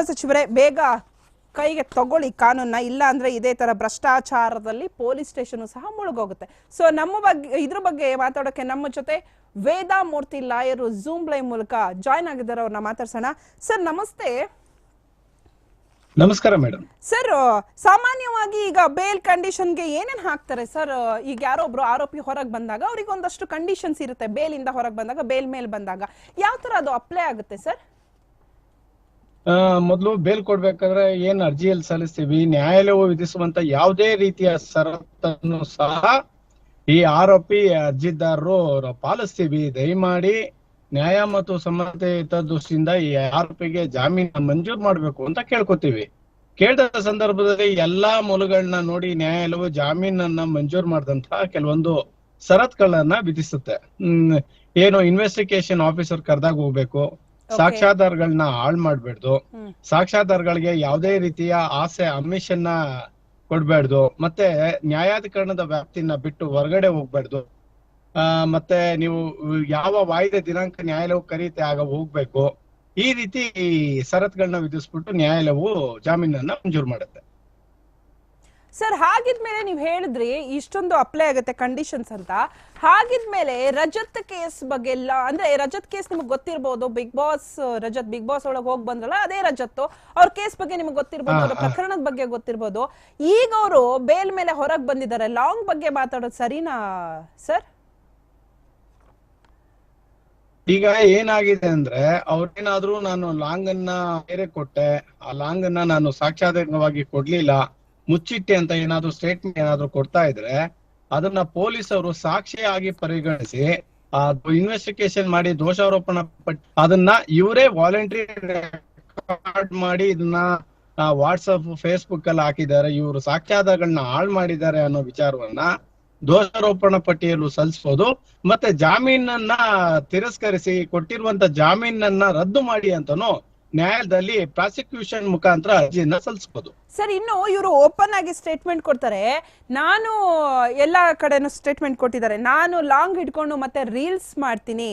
ಗೃಹ ಸಚಿವರೇ ಬೇಗ ಕೈಗೆ ತಗೊಳ್ಳಿ ಕಾನೂನ ಇಲ್ಲ ಅಂದ್ರೆ ಇದೇ ತರ ಭ್ರಷ್ಟಾಚಾರದಲ್ಲಿ ಪೊಲೀಸ್ ಸ್ಟೇಷನ್ ಸಹ ಮುಳುಗೋಗುತ್ತೆ. ಸೊ ನಮ್ಮ ಬಗ್ಗೆ ಇದ್ರ ಬಗ್ಗೆ ಮಾತಾಡೋಕೆ ನಮ್ಮ ಜೊತೆ ವೇದಾ ಮೂರ್ತಿ ಲಾಯರು ಜೂಮ್ ಲೈ ಮೂಲಕ ಜಾಯ್ನ್ ಆಗಿದ್ದಾರೆ. ಅವ್ರನ್ನ ಮಾತಾಡ್ಸೋಣ. ಸರ್ ನಮಸ್ತೆ. ನಮಸ್ಕಾರ ಮೇಡಮ್. ಸರ್ ಸಾಮಾನ್ಯವಾಗಿ ಈಗ ಬೇಲ್ ಕಂಡೀಷನ್ಗೆ ಏನೇನ್ ಹಾಕ್ತಾರೆ? ಸರ್ ಈಗ ಯಾರೋ ಒಬ್ರು ಆರೋಪಿ ಹೊರಗೆ ಬಂದಾಗ ಅವ್ರಿಗೆ ಒಂದಷ್ಟು ಕಂಡೀಷನ್ಸ್ ಇರುತ್ತೆ ಬೇಲಿಂದ ಹೊರಗೆ ಬಂದಾಗ ಬೇಲ್ ಮೇಲೆ ಬಂದಾಗ. ಯಾವ ತರ ಅದು ಅಪ್ಲೈ ಆಗುತ್ತೆ ಸರ್ ಮೊದಲು ಬೇಲ್ ಕೊಡ್ಬೇಕಾದ್ರೆ ಏನ್ ಅರ್ಜಿಯಲ್ಲಿ ಸಲ್ಲಿಸ್ತೀವಿ, ನ್ಯಾಯಾಲಯವು ವಿಧಿಸುವಂತ ಯಾವುದೇ ರೀತಿಯ ಷರತ್ತನ್ನು ಸಹ ಈ ಆರೋಪಿ ಅರ್ಜಿದಾರರು ಪಾಲಿಸ್ತೀವಿ. ದಯಮಾಡಿ ನ್ಯಾಯ ಮತ್ತು ಸಮ್ಮತಿಯುತ ದೃಷ್ಟಿಯಿಂದ ಈ ಆರೋಪಿಗೆ ಜಾಮೀನು ಮಂಜೂರು ಮಾಡ್ಬೇಕು ಅಂತ ಕೇಳ್ಕೊತೀವಿ. ಕೇಳಿದ ಸಂದರ್ಭದಲ್ಲಿ ಎಲ್ಲಾ ಮೂಲಗಳನ್ನ ನೋಡಿ ನ್ಯಾಯಾಲಯವು ಜಾಮೀನನ್ನ ಮಂಜೂರು ಮಾಡಿದಂತಹ ಕೆಲವೊಂದು ಸರತ್ಗಳನ್ನ ವಿಧಿಸುತ್ತೆ. ಏನು ಇನ್ವೆಸ್ಟಿಗೇಷನ್ ಆಫೀಸರ್ ಕರೆದಾಗ ಹೋಗ್ಬೇಕು ಸಾಕ್ಷ್ಯಾಧಾರಗಳನ್ನ ಹಾಳ್ ಮಾಡ್ಬಾರ್ದು ಸಾಕ್ಷಾಧಾರಗಳಿಗೆ ಸಾಕ್ಷ್ಯಾಧಾರಗಳಿಗೆ ಯಾವುದೇ ರೀತಿಯ ಆಸೆ ಅಮಿಷನ್ನ ಕೊಡ್ಬಾರ್ದು ಮತ್ತೆ ನ್ಯಾಯಾಧಿಕರಣದ ವ್ಯಾಪ್ತಿನ ಬಿಟ್ಟು ಹೊರಗಡೆ ಹೋಗ್ಬಾರ್ದು ಆ ಮತ್ತೆ ನೀವು ಯಾವ ವಾಯ್ದೆ ದಿನಾಂಕ ನ್ಯಾಯಾಲಯವು ಕರೀತೆ ಆಗ ಹೋಗ್ಬೇಕು. ಈ ರೀತಿ ಷರತ್ತುಗಳನ್ನ ವಿಧಿಸ್ಬಿಟ್ಟು ನ್ಯಾಯಾಲಯವು ಜಾಮೀನನ್ನ ಮಂಜೂರು ಮಾಡುತ್ತೆ. ಸರ್ ಹಾಗಿದ್ಮೇಲೆ ನೀವು ಹೇಳಿದ್ರಿ ಇಷ್ಟೊಂದು ಅಪ್ಲೈ ಆಗುತ್ತೆ ಕಂಡೀಷನ್ಸ್ ಅಂತ. ಹಾಗಿದ್ಮೇಲೆ ರಜತ್ ಕೇಸ್ ಬಗ್ಗೆ ಎಲ್ಲ ಅಂದ್ರೆ ರಜತ್ ಕೇಸ್ ನಿಮಗೆ ಗೊತ್ತಿರ್ಬೋದು Bigg Boss Rajath Bigg Boss ಒಳಗೆ ಹೋಗಿ ಬಂದ್ರಲ್ಲ ಅದೇ ರಜತ್ ಅವ್ರ ಕೇಸ್ ಬಗ್ಗೆ ನಿಮ್ಗೆ ಗೊತ್ತಿರ್ಬೋದು ಅವ್ರ ಪ್ರಕರಣದ ಬಗ್ಗೆ ಗೊತ್ತಿರ್ಬೋದು. ಈಗ ಅವರು ಬೇಲ್ ಮೇಲೆ ಹೊರಗೆ ಬಂದಿದ್ದಾರೆ ಲಾಂಗ್ ಬಗ್ಗೆ ಮಾತಾಡೋದು ಸರಿನಾ ಸರ್? ಈಗ ಏನಾಗಿದೆ ಅಂದ್ರೆ ಅವ್ರೇನಾದ್ರೂ ನಾನು ಲಾಂಗ್ ಅನ್ನ ಬೇರೆ ಕೊಟ್ಟೆ ಆ ಲಾಂಗ್ ಅನ್ನ ನಾನು ಸಾಕ್ಷ್ಯಾಧಾರವಾಗಿ ಕೊಡ್ಲಿಲ್ಲ ಮುಚ್ಚಿಟ್ಟೆ ಅಂತ ಏನಾದ್ರು ಸ್ಟೇಟ್ಮೆಂಟ್ ಏನಾದ್ರು ಕೊಡ್ತಾ ಇದ್ರೆ ಅದನ್ನ ಪೊಲೀಸರು ಸಾಕ್ಷಿಯಾಗಿ ಪರಿಗಣಿಸಿ ಇನ್ವೆಸ್ಟಿಗೇಷನ್ ಮಾಡಿ ದೋಷಾರೋಪಣ ಪಟ್ಟಿ ಅದನ್ನ ಇವರೇ ವಾಲಂಟ್ರಿ ರೆಕಾರ್ಡ್ ಮಾಡಿ ಇದನ್ನ ವಾಟ್ಸಪ್ ಫೇಸ್ಬುಕ್ ಅಲ್ಲಿ ಹಾಕಿದ್ದಾರೆ. ಇವರು ಸಾಕ್ಷ್ಯಾಧಾರಗಳನ್ನ ಹಾಳ್ ಮಾಡಿದ್ದಾರೆ ಅನ್ನೋ ವಿಚಾರವನ್ನ ದೋಷಾರೋಪಣ ಪಟ್ಟಿಯಲ್ಲೂ ಸಲ್ಲಿಸಬಹುದು ಮತ್ತೆ ಜಾಮೀನನ್ನ ತಿರಸ್ಕರಿಸಿ ಕೊಟ್ಟಿರುವಂತ ಜಾಮೀನನ್ನ ರದ್ದು ಮಾಡಿ ಅಂತಾನು ನ್ಯಾಯಾಲಯದಲ್ಲಿ ಪ್ರಾಸಿಕ್ಯೂಷನ್ ಮುಖಾಂತರ ಅರ್ಜಿಯನ್ನ ಸಲ್ಲಿಸಬಹುದು ಸರ್ ಇನ್ನು ಇವರು ಓಪನ್ ಆಗಿ ಸ್ಟೇಟ್ಮೆಂಟ್ ಕೊಡ್ತಾರೆ. ನಾನು ಎಲ್ಲ ಕಡೆನೂ ಸ್ಟೇಟ್ಮೆಂಟ್ ಕೊಟ್ಟಿದ್ದಾರೆ. ನಾನು ಲಾಂಗ್ ಹಿಡ್ಕೊಂಡು ಮತ್ತೆ ರೀಲ್ಸ್ ಮಾಡ್ತೀನಿ.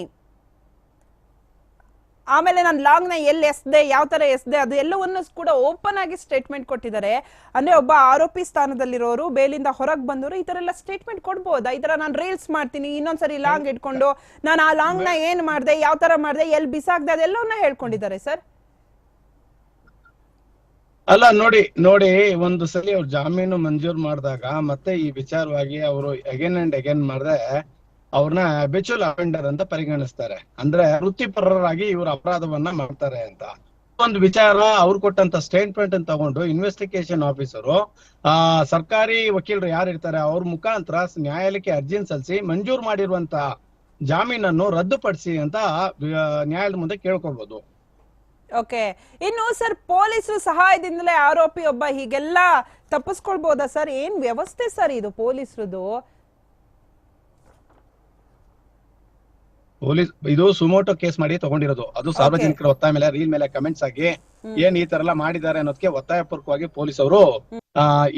ಆಮೇಲೆ ನಾನು ಲಾಂಗ್ನ ಎಲ್ಲಿ ಎಸ್ದೆ ಯಾವ ತರ ಎಸ್ದೆ ಅದು ಎಲ್ಲವನ್ನು ಕೂಡ ಓಪನ್ ಆಗಿ ಸ್ಟೇಟ್ಮೆಂಟ್ ಕೊಟ್ಟಿದ್ದಾರೆ. ಅಂದ್ರೆ ಒಬ್ಬ ಆರೋಪಿ ಸ್ಥಾನದಲ್ಲಿರೋರು ಬೇಲಿಂದ ಹೊರಗೆ ಬಂದವರು ಈ ತರ ಎಲ್ಲ ಸ್ಟೇಟ್ಮೆಂಟ್ ಕೊಡ್ಬೋದಾ? ಈ ತರ ನಾನು ರೀಲ್ಸ್ ಮಾಡ್ತೀನಿ ಇನ್ನೊಂದ್ಸರಿ ಲಾಂಗ್ ಇಟ್ಕೊಂಡು ನಾನು ಆ ಲಾಂಗ್ನ ಏನ್ ಮಾಡ್ದೆ ಯಾವ ತರ ಮಾಡ್ದೆ ಎಲ್ಲಿ ಬಿಸಾಕ್ದೆ ಅದೆಲ್ಲವನ್ನ ಹೇಳ್ಕೊಂಡಿದ್ದಾರೆ ಸರ್. ಅಲ್ಲ, ನೋಡಿ ನೋಡಿ, ಒಂದು ಸಲ ಅವ್ರು ಜಾಮೀನು ಮಂಜೂರು ಮಾಡಿದಾಗ ಮತ್ತೆ ಈ ವಿಚಾರವಾಗಿ ಅವರು ಅಗೇನ್ ಅಂಡ್ ಅಗೇನ್ ಮಾಡಿದ್ರೆ ಅವ್ರನ್ನ ಬೆಚುಲ್ ಅಫೆಂಡರ್ ಅಂತ ಪರಿಗಣಿಸ್ತಾರೆ. ಅಂದ್ರೆ ವೃತ್ತಿಪರರಾಗಿ ಇವರು ಅಪರಾಧವನ್ನ ಮಾಡ್ತಾರೆ ಅಂತ. ಒಂದು ವಿಚಾರ ಅವ್ರು ಕೊಟ್ಟಂತ ಸ್ಟೇಟ್ಮೆಂಟ್ ಅನ್ನು ತಗೊಂಡು ಇನ್ವೆಸ್ಟಿಗೇಷನ್ ಆಫೀಸರು ಆ, ಸರ್ಕಾರಿ ವಕೀಲರು ಯಾರು ಇರ್ತಾರೆ, ಅವ್ರ ಮುಖಾಂತರ ನ್ಯಾಯಾಲಯಕ್ಕೆ ಅರ್ಜಿನ ಸಲ್ಲಿಸಿ ಮಂಜೂರು ಮಾಡಿರುವಂತ ಜಾಮೀನನ್ನು ರದ್ದುಪಡಿಸಿ ಅಂತ ನ್ಯಾಯಾಲಯದ ಮುಂದೆ ಕೇಳ್ಕೊಳ್ಬಹುದು ಓಕೆ. ಇನ್ನು ಸರ್ ಪೊಲೀಸರು ಸಹಾಯದಿಂದಲೇ ಆರೋಪಿ ಒಬ್ಬ ಹೀಗೆಲ್ಲ ತಪ್ಪಿಸ್ಕೊಳ್ಬೋದಾ ಸರ್? ಏನ್ ವ್ಯವಸ್ಥೆ ಸರ್ ಇದು ಪೊಲೀಸರದು ಪೊಲೀಸ್ ಇದು ಸುಮೋಟೋ ಕೇಸ್ ಮಾಡಿ ತಗೊಂಡಿರೋದು. ಅದು ಸಾರ್ವಜನಿಕರ ಒತ್ತಾಯ ಮೇಲೆ ರೀಲ್ ಮೇಲೆ ಕಮೆಂಟ್ಸ್ ಆಗಿ ಏನ್ ಈ ತರ ಎಲ್ಲ ಮಾಡಿದ್ದಾರೆ ಅನ್ನೋದಕ್ಕೆ ಒತ್ತಾಯಪೂರ್ವಕವಾಗಿ ಪೊಲೀಸ್ ಅವರು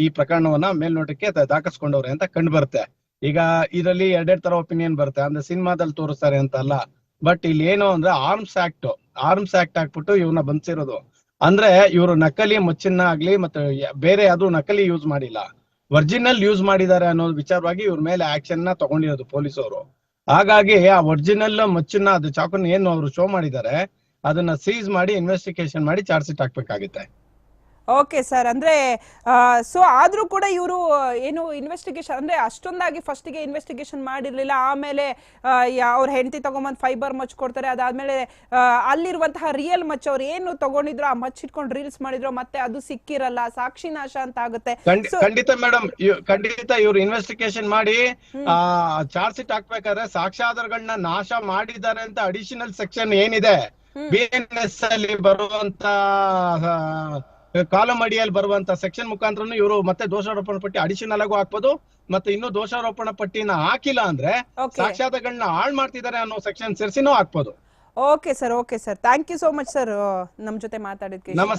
ಈ ಪ್ರಕರಣವನ್ನ ಮೇಲ್ನೋಟಕ್ಕೆ ದಾಖಲಿಸ್ಕೊಂಡವ್ರೆ ಅಂತ ಕಂಡು ಬರುತ್ತೆ ಈಗ ಇದರಲ್ಲಿ ಎರಡೆರಡು ತರ ಒಪಿನಿಯನ್ ಬರುತ್ತೆ. ಅಂದ್ರೆ ಸಿನಿಮಾದಲ್ಲಿ ತೋರಿಸ್ತಾರೆ ಅಂತ ಅಲ್ಲ. ಬಟ್ ಇಲ್ಲಿ ಏನು ಅಂದ್ರೆ ಆರ್ಮ್ಸ್ ಆಕ್ಟ್ ಆರ್ಮ್ಸ್ ಆಕ್ಟ್ ಹಾಕ್ಬಿಟ್ಟು ಇವ್ನ ಬಂಧಿಸಿರೋದು ಅಂದ್ರೆ ಇವರು ನಕಲಿ ಮಚ್ಚಿನ ಆಗ್ಲಿ ಮತ್ತೆ ಬೇರೆ ಯಾವ್ದು ನಕಲಿ ಯೂಸ್ ಮಾಡಿಲ್ಲ. ಒರಿಜಿನಲ್ ಯೂಸ್ ಮಾಡಿದ್ದಾರೆ ಅನ್ನೋ ವಿಚಾರವಾಗಿ ಇವ್ರ ಮೇಲೆ ಆಕ್ಷನ್ನ ತಗೊಂಡಿರೋದು ಪೊಲೀಸರು ಹಾಗಾಗಿ ಆ ಒರಿಜಿನಲ್ ಮಚ್ಚಿನ ಅದು ಚಾಕುನ ಏನು ಅವರು ಶೋ ಮಾಡಿದ್ದಾರೆ, ಅದನ್ನ ಸೀಸ್ ಮಾಡಿ ಇನ್ವೆಸ್ಟಿಗೇಷನ್ ಮಾಡಿ ಚಾರ್ಜ್ ಶೀಟ್ ಹಾಕ್ಬೇಕಾಗುತ್ತೆ. ಓಕೆ ಸರ್ ಅಂದ್ರೆ ಸೊ ಆದ್ರೂ ಕೂಡ ಇವರು ಏನು ಇನ್ವೆಸ್ಟಿಗೇಷನ್ ಅಂದ್ರೆ ಅಷ್ಟೊಂದಾಗಿ ಫಸ್ಟಿಗೆ ಇನ್ವೆಸ್ಟಿಗೇಷನ್ ಮಾಡಿರ್ಲಿಲ್ಲ ಆಮೇಲೆ ಅವ್ರ ಹೆಂಡತಿ ತಗೊಂಬಂದ್ ಫೈಬರ್ ಮಚ್ ಕೊಡ್ತಾರೆ ಅದಾದ್ಮೇಲೆ ಅಲ್ಲಿರುವಂತಹ ರಿಯಲ್ ಮಚ್ ಅವ್ರು ಏನು ತಗೊಂಡಿದ್ರು ಆ ಮಚ್ ಇಟ್ಕೊಂಡು ರೀಲ್ಸ್ ಮಾಡಿದ್ರು ಮತ್ತೆ ಅದು ಸಿಕ್ಕಿರಲ್ಲ ಸಾಕ್ಷಿ ನಾಶ ಅಂತ ಆಗುತ್ತೆ. ಖಂಡಿತ ಮೇಡಮ್ ಖಂಡಿತ ಇವ್ರು ಇನ್ವೆಸ್ಟಿಗೇಷನ್ ಮಾಡಿ ಚಾರ್ಜ್ ಶೀಟ್ ಹಾಕ್ಬೇಕಾದ್ರೆ ಸಾಕ್ಷ್ಯಾಧಾರಗಳನ್ನ ನಾಶ ಮಾಡಿದ್ದಾರೆ ಅಂತ ಅಡಿಷನಲ್ ಸೆಕ್ಷನ್ ಏನಿದೆ? ಬಿ ಎನ್ ಎಸ್ ಅಲ್ಲಿ ಬರುವಂತ ಕಾಲಮ್ ಅಡಿಯಲ್ಲಿ ಬರುವಂತ ಸೆಕ್ಷನ್ ಮುಖಾಂತರ ಇವರು ಮತ್ತೆ ದೋಷಾರೋಪಣ ಪಟ್ಟಿ ಅಡಿಷನಲ್ ಆಗು ಹಾಕ್ಬೋದು. ಮತ್ತೆ ಇನ್ನೂ ದೋಷಾರೋಪಣ ಪಟ್ಟಿನ ಹಾಕಿಲ್ಲ ಅಂದ್ರೆ ಸಾಕ್ಷ್ಯಾತಗಳನ್ನ ಹಾಳ್ ಮಾಡ್ತಿದ್ದಾರೆ ಅನ್ನೋ ಸೆಕ್ಷನ್ ಸೇರಿಸಿನೂ ಹಾಕ್ಬೋದು. Okay sir okay sir thank you so much sir ನಮ್ಮ ಜೊತೆ ಮಾತಾಡಿದ್ಕೆ ನಮಸ್ತೆ.